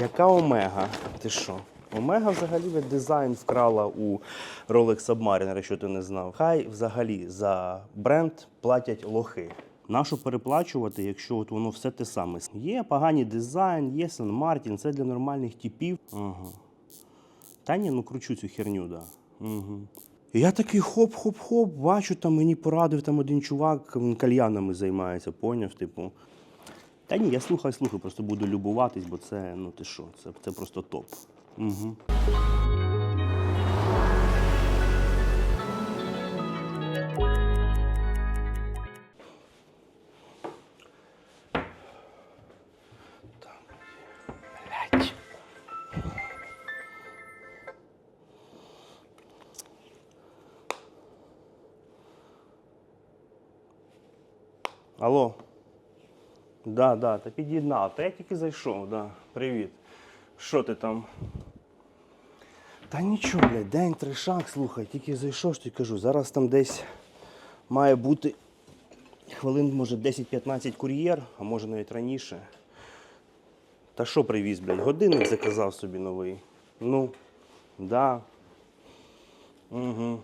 Яка Омега? Ти що? Омега взагалі дизайн вкрала у Rolex Submariner, якщо ти не знав. Хай взагалі за бренд платять лохи. Нащо переплачувати, якщо от воно все те саме? Є поганий дизайн, є Сан Мартін, це для нормальних типів. Ага. Та ні, ну кручу цю херню, да. Угу. Я такий хоп-хоп-хоп, бачу, там мені порадив там один чувак, він кальянами займається, поняв, типу. Та ні, я слухаю, слухаю, просто буду любуватись, бо це, ну ти що, це, це просто топ. Угу. Алло. Да, да, та під'єднав. Та я тільки зайшов, да. Привіт. Що ти там? Та нічого, блядь, день тришак, слухай, тільки зайшов, що кажу. Зараз там десь має бути хвилин, може, 10-15 кур'єр, а може навіть раніше. Та що привіз, блядь? Годинник заказав собі новий. Ну, да. Угу.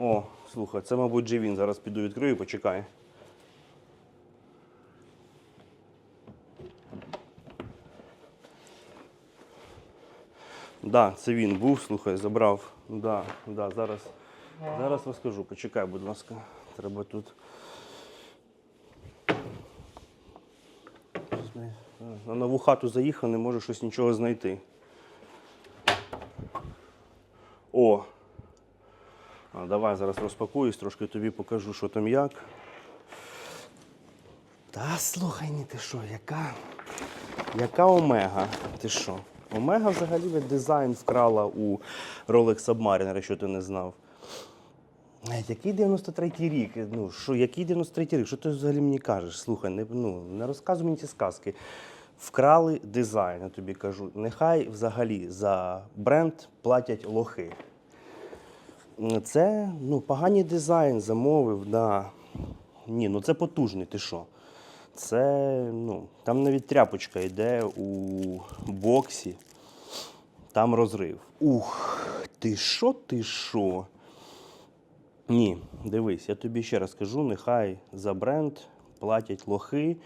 О, слухай, це, мабуть, же він. Зараз піду відкрию, почекай. Да, це він був, слухай, забрав. Да, да, зараз, зараз розкажу. Почекай, будь ласка. Треба тут. На нову хату заїхав, не можу щось нічого знайти. О! Давай зараз розпакуюсь, трошки тобі покажу, що там як. Та слухай, ні, ти що, яка? Яка Омега? Ти що? Омега взагалі дизайн вкрала у Rolex Submariner, якщо ти не знав. Який 93-й рік? Ну, що, який 93-й рік? Що ти взагалі мені кажеш? Слухай, не, ну, не розказуй мені ці сказки. Вкрали дизайн, я тобі кажу. Нехай взагалі за бренд платять лохи. Це ну, поганий дизайн замовив, да. Ні, ну це потужний, ти що? Це, ну, там навіть тряпочка йде у боксі, там розрив. Ух, ти що, ти що? Ні, дивись, я тобі ще раз кажу, нехай за бренд платять лохи,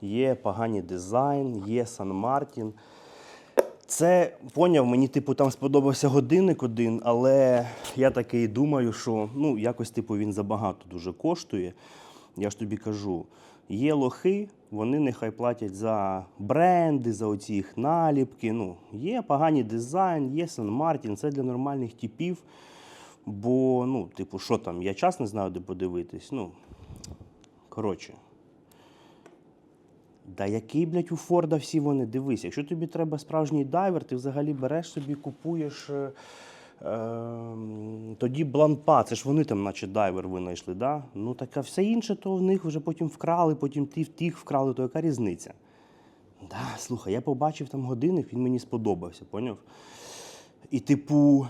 є поганий дизайн, є Сан Мартін. Це поняв, мені типу там сподобався годинник один, але я такий думаю, що ну якось типу він забагато дуже коштує. Я ж тобі кажу, є лохи, вони нехай платять за бренди, за оці їх наліпки. Ну, є поганий дизайн, є Сан Мартін, це для нормальних типів. Бо, ну, типу, що там, я час не знаю, де подивитись. Ну, коротше. Да який, блядь, у Форда всі вони? Дивись, якщо тобі треба справжній дайвер, ти взагалі береш собі, купуєш. Е, е, тоді бланпа, це ж вони там, наче дайвер винайшли, да? Ну так а все інше, то в них вже потім вкрали, потім ті в тих вкрали, то яка різниця? Да, слухай, я побачив там годинник, він мені сподобався, поняв? І типу,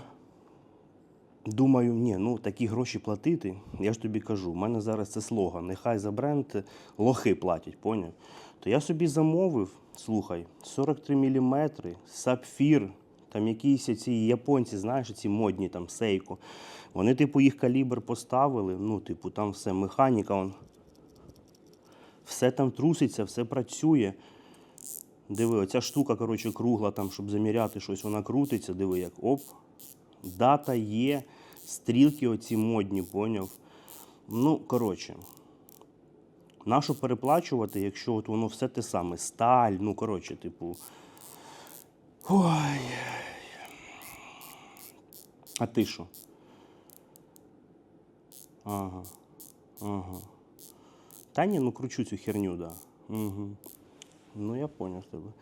Думаю, ні, ну такі гроші платити. Я ж тобі кажу, в мене зараз це слоган. Нехай за бренд лохи платять, поняв? То я собі замовив, слухай, 43 мм, сапфір, там якісь ці японці, знаєш, ці модні там сейко. Вони, типу, їх калібр поставили. Ну, типу, там все механіка, он, все там труситься, все працює. Диви, оця штука, коротше, кругла, там, щоб заміряти щось, вона крутиться, диви, як оп. Дата є, стрілки оці модні, поняв. Ну, коротше. Нащо переплачувати, якщо от воно все те саме, сталь, ну, коротше, типу. Ой. А ти що? Ага. Ага. Та ні, ну кручу цю херню, да. Угу. Ну, я поняв тебе.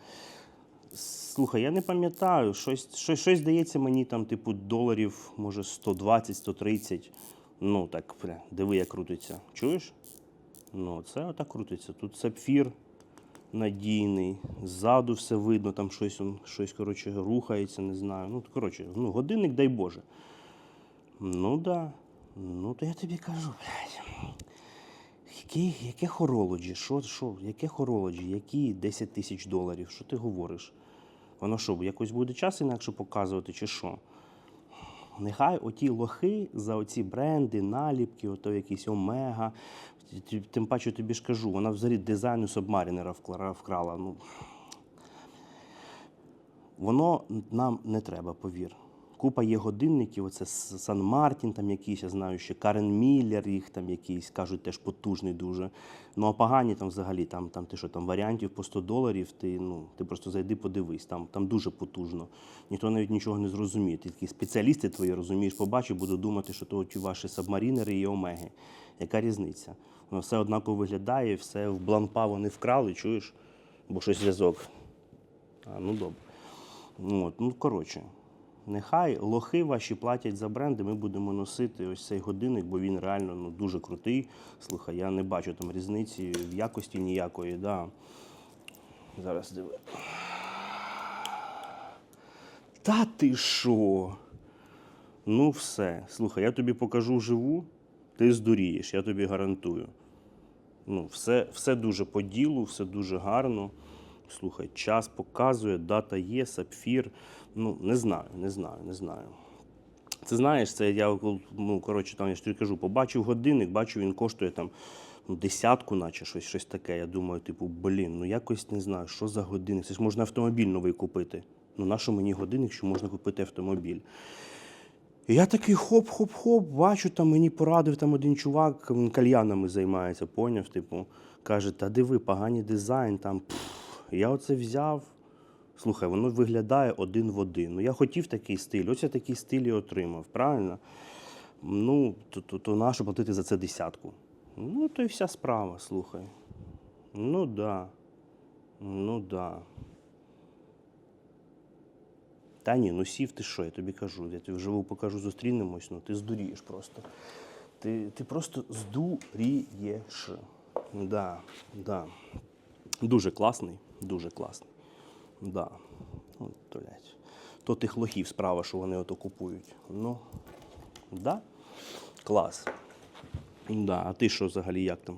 Слухай, я не пам'ятаю, щось, щось, щось здається мені там, типу, доларів, може, 120-130. Ну, так, бля, диви, як крутиться. Чуєш? Ну, це отак крутиться. Тут сапфір надійний, ззаду все видно, там щось, щось коротше, рухається, не знаю. Ну, коротше, ну, годинник, дай Боже. Ну, да. Ну, то я тобі кажу, блядь. Які, яке хоролоджі? Що, що, яке хоролоджі? Які 10 тисяч доларів? Що ти говориш? Воно що, якось буде час інакше показувати, чи що? Нехай оті лохи за оці бренди, наліпки, ото якісь омега. Тим паче тобі ж кажу, вона взагалі дизайну Субмарінера вкрала. Ну, воно нам не треба, повір. Купа є годинників, оце Сан Мартін, там якийсь, я знаю, ще Карен Міллер, їх там якийсь, кажуть, теж потужний дуже. Ну а погані там взагалі, там, там ти що, там варіантів по 100 доларів, ти, ну, ти просто зайди подивись, там, там дуже потужно. Ніхто навіть нічого не зрозуміє. Ти такі спеціалісти твої, розумієш, побачив, будуть думати, що то ті ваші сабмарінери і омеги. Яка різниця? Воно все однаково виглядає, все в бланпа вони вкрали, чуєш? Бо щось зв'язок. А, ну добре. От, ну, коротше, нехай лохи ваші платять за бренди, ми будемо носити ось цей годинник, бо він реально ну, дуже крутий. Слухай, я не бачу там різниці в якості ніякої. Да. Зараз диви. Та ти що? Ну, все. Слухай, я тобі покажу живу, ти здурієш, я тобі гарантую. Ну, все, все дуже по ділу, все дуже гарно. Слухай, час показує, дата є, сапфір. Ну, не знаю, не знаю, не знаю. Це знаєш, це я ну, коротше, там я ж тобі кажу, побачив годинник, бачу, він коштує там ну, десятку, наче щось, щось таке. Я думаю, типу, блін, ну якось не знаю, що за годинник. Це ж можна автомобіль новий купити. Ну, на що мені годинник, що можна купити автомобіль? І я такий хоп-хоп-хоп, бачу, там мені порадив там один чувак, він кальянами займається, поняв, типу, каже, та диви, поганий дизайн, там. Пф. Я оце взяв. Слухай, воно виглядає один в один. Ну, я хотів такий стиль, ось я такий стиль і отримав, правильно? Ну, то, то, то нащо платити за це десятку? Ну, то і вся справа, слухай. Ну да. Ну да. Та ні, ну сів ти що, я тобі кажу. Я тобі вживу покажу, зустрінемось, ну ти здурієш просто. Ти, ти просто здурієш. Да, да. Дуже класний, дуже класний. Да. От, блядь. То тих лохів справа, що вони ото купують. Ну, да. Клас. Да. А ти що взагалі як там?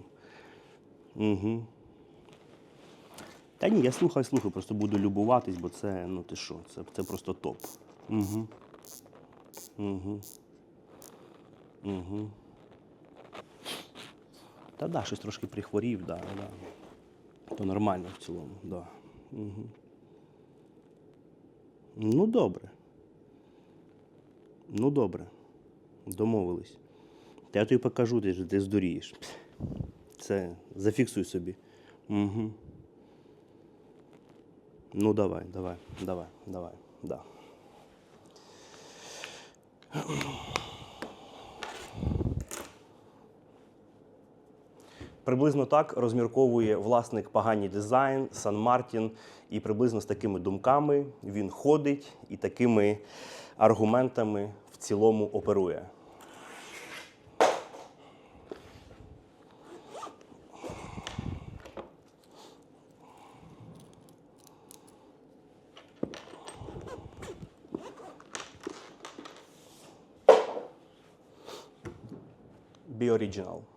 Угу. Та ні, я слухаю, слухаю, просто буду любуватись, бо це, ну ти що, це, це просто топ. Угу. Угу. Угу. Та да, щось трошки прихворів, да, да. То нормально в цілому, да. Угу. Ну, добре. Ну, добре. Домовились. Та я тобі покажу, ти, ж- ти здурієш. Це зафіксуй собі. Угу. Ну, давай, давай, давай, давай, да. Приблизно так розмірковує власник поганий дизайн, Сан Мартін, і приблизно з такими думками він ходить і такими аргументами в цілому оперує. Be original.